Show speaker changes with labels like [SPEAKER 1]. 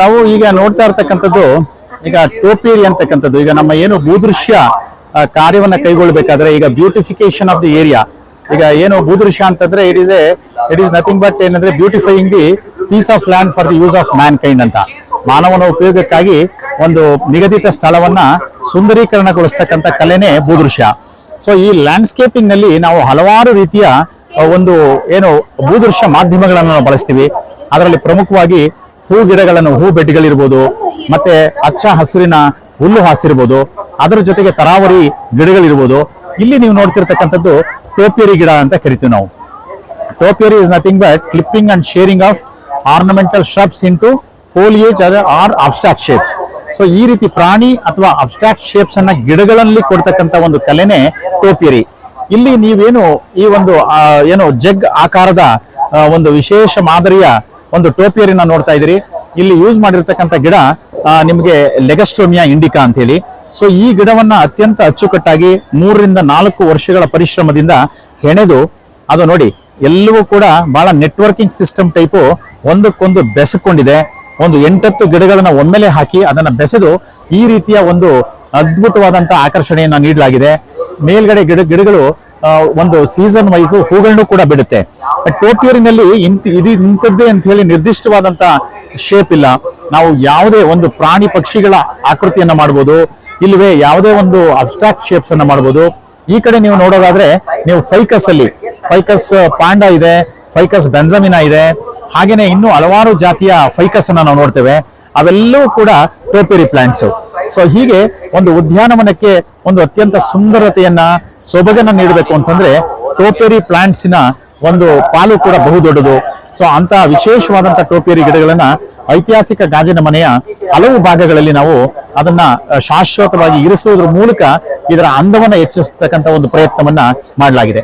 [SPEAKER 1] ತಾವು ಈಗ ನೋಡ್ತಾ ಇರ್ತಕ್ಕಂಥದ್ದು, ಈಗ ಟೋಪೇರಿ ಅಂತಕ್ಕಂಥದ್ದು, ಈಗ ನಮ್ಮ ಏನು ಭೂದೃಶ್ಯ ಕಾರ್ಯವನ್ನ ಕೈಗೊಳ್ಳಬೇಕಾದ್ರೆ ಈಗ ಬ್ಯೂಟಿಫಿಕೇಶನ್ ಆಫ್ ದಿ ಏರಿಯಾ ಈಗ ಏನು ಭೂದೃಶ್ಯ ಅಂತಂದ್ರೆ it is a it is nothing but ಏನಂದ್ರೆ beautifying the piece of land for the use of mankind ಅಂತ. ಮಾನವನ ಉಪಯೋಗಕ್ಕಾಗಿ ಒಂದು ನಿಗದಿತ ಸ್ಥಳವನ್ನ ಸುಂದರೀಕರಣಗೊಳಿಸ್ತಕ್ಕಂಥ ಕಲೆನೇ ಭೂದೃಶ್ಯ. ಸೊ ಈ ಲ್ಯಾಂಡ್ಸ್ಕೇಪಿಂಗ್ನಲ್ಲಿ ನಾವು ಹಲವಾರು ರೀತಿಯ ಒಂದು ಏನು ಭೂದೃಶ್ಯ ಮಾಧ್ಯಮಗಳನ್ನು ನಾವು ಬಳಸ್ತೀವಿ. ಅದರಲ್ಲಿ ಪ್ರಮುಖವಾಗಿ ಹೂ ಗಿಡಗಳನ್ನು, ಹೂ ಬೆಡ್ಗಳಿರ್ಬೋದು ಮತ್ತೆ ಹಚ್ಚ ಹಸಿರಿನ ಹುಲ್ಲು ಹಾಸಿರ್ಬೋದು, ಅದರ ಜೊತೆಗೆ ತರಾವರಿ ಗಿಡಗಳಿರ್ಬೋದು. ಇಲ್ಲಿ ನೀವು ನೋಡ್ತಿರ್ತಕ್ಕಂಥದ್ದು ಟೋಪಿಯರಿ ಗಿಡ ಅಂತ ಕರಿತೀವಿ ನಾವು. Topiary is nothing but clipping and shearing of ornamental shrubs into foliage or abstract shapes so ಈ ರೀತಿ ಪ್ರಾಣಿ ಅಥವಾ ಅಬ್ಸ್ಟ್ರಾಕ್ಟ್ ಶೇಪ್ಸ್ ಅನ್ನ ಗಿಡಗಳಲ್ಲಿ ಕೊಡ್ತಕ್ಕಂಥ ಒಂದು ಕಲೆನೇ ಟೋಪಿಯರಿ. ಇಲ್ಲಿ ನೀವೇನು ಈ ಒಂದು ಏನು ಜಗ್ ಆಕಾರದ ಒಂದು ವಿಶೇಷ ಮಾದರಿಯ ಒಂದು ಟೋಪಿಯರಿನ ನೋಡ್ತಾ ಇದ್ದೀರಿ. ಇಲ್ಲಿ ಯೂಸ್ ಮಾಡಿರ್ತಕ್ಕಂಥ ಗಿಡ ನಿಮಗೆ ಲೆಗಸ್ಟ್ರೋಮಿಯಾ ಇಂಡಿಕಾ ಅಂತ ಹೇಳಿ ಸೊ ಈ ಗಿಡವನ್ನ ಅತ್ಯಂತ ಅಚ್ಚುಕಟ್ಟಾಗಿ ಮೂರರಿಂದ ನಾಲ್ಕು ವರ್ಷಗಳ ಪರಿಶ್ರಮದಿಂದ ಹೆಣೆದು, ಅದು ನೋಡಿ, ಎಲ್ಲವೂ ಕೂಡ ಬಹಳ ನೆಟ್ವರ್ಕಿಂಗ್ ಸಿಸ್ಟಮ್ ಟೈಪು ಒಂದಕ್ಕೊಂದು ಬೆಸಕೊಂಡಿದೆ. ಒಂದು ಎಂಟತ್ತು ಗಿಡಗಳನ್ನ ಒಮ್ಮೆಲೆ ಹಾಕಿ ಅದನ್ನ ಬೆಸೆದು ಈ ರೀತಿಯ ಒಂದು ಅದ್ಭುತವಾದಂತ ಆಕರ್ಷಣೆಯನ್ನು ನೀಡಲಾಗಿದೆ. ಮೇಲ್ಗಡೆ ಗಿಡ, ಗಿಡಗಳು ಒಂದು ಸೀಸನ್ ವೈಸ್ ಹೂಗಳನ್ನು ಕೂಡ ಬಿಡುತ್ತೆ. ಟೋಪಿಯರಿನಲ್ಲಿ ಇಂತ, ಇದು ಇಂಥದ್ದೇ ಅಂತ ಹೇಳಿ ನಿರ್ದಿಷ್ಟವಾದಂತ ಶೇಪ್ ಇಲ್ಲ. ನಾವು ಯಾವುದೇ ಒಂದು ಪ್ರಾಣಿ ಪಕ್ಷಿಗಳ ಆಕೃತಿಯನ್ನ ಮಾಡ್ಬೋದು. ಇಲ್ಲವೇ ಯಾವುದೇ ಒಂದು ಅಬ್ಸ್ಟ್ರಾಕ್ಟ್ ಶೇಪ್ಸ್ ಅನ್ನ ಮಾಡ್ಬೋದು. ಈ ಕಡೆ ನೀವು ನೋಡೋದಾದ್ರೆ ನೀವು ಫೈಕಸ್ ಅಲ್ಲಿ ಫೈಕಸ್ ಪಾಂಡ ಇದೆ ಫೈಕಸ್ ಬೆಂಜಮಿನಾ ಇದೆ. ಹಾಗೇನೆ ಇನ್ನೂ ಹಲವಾರು ಜಾತಿಯ ಫೈಕಸ್ ಅನ್ನ ನಾವು ನೋಡ್ತೇವೆ. ಅವೆಲ್ಲವೂ ಕೂಡ ಟೋಪೇರಿ ಪ್ಲಾಂಟ್ಸ್ ಸೊ ಹೀಗೆ ಒಂದು ಉದ್ಯಾನವನಕ್ಕೆ ಒಂದು ಅತ್ಯಂತ ಸುಂದರತೆಯನ್ನ ಸೊಬಗನ್ನ ನೀಡಬೇಕು ಅಂತಂದ್ರೆ ಟೋಪೇರಿ ಪ್ಲಾಂಟ್ಸಿನ ಒಂದು ಪಾಲು ಕೂಡ ಬಹುದೊಡ್ಡದು ಸೊ ಅಂತ ವಿಶೇಷವಾದಂತ ಟೋಪೇರಿ ಗಿಡಗಳನ್ನ ಐತಿಹಾಸಿಕ ಗಾಜಿನ ಮನೆಯ ಹಲವು ಭಾಗಗಳಲ್ಲಿ ನಾವು ಅದನ್ನ ಶಾಶ್ವತವಾಗಿ ಇರಿಸುವುದರ ಮೂಲಕ ಇದರ ಅಂದವನ್ನ ಹೆಚ್ಚಿಸ್ತಕ್ಕಂಥ ಒಂದು ಪ್ರಯತ್ನವನ್ನ ಮಾಡಲಾಗಿದೆ.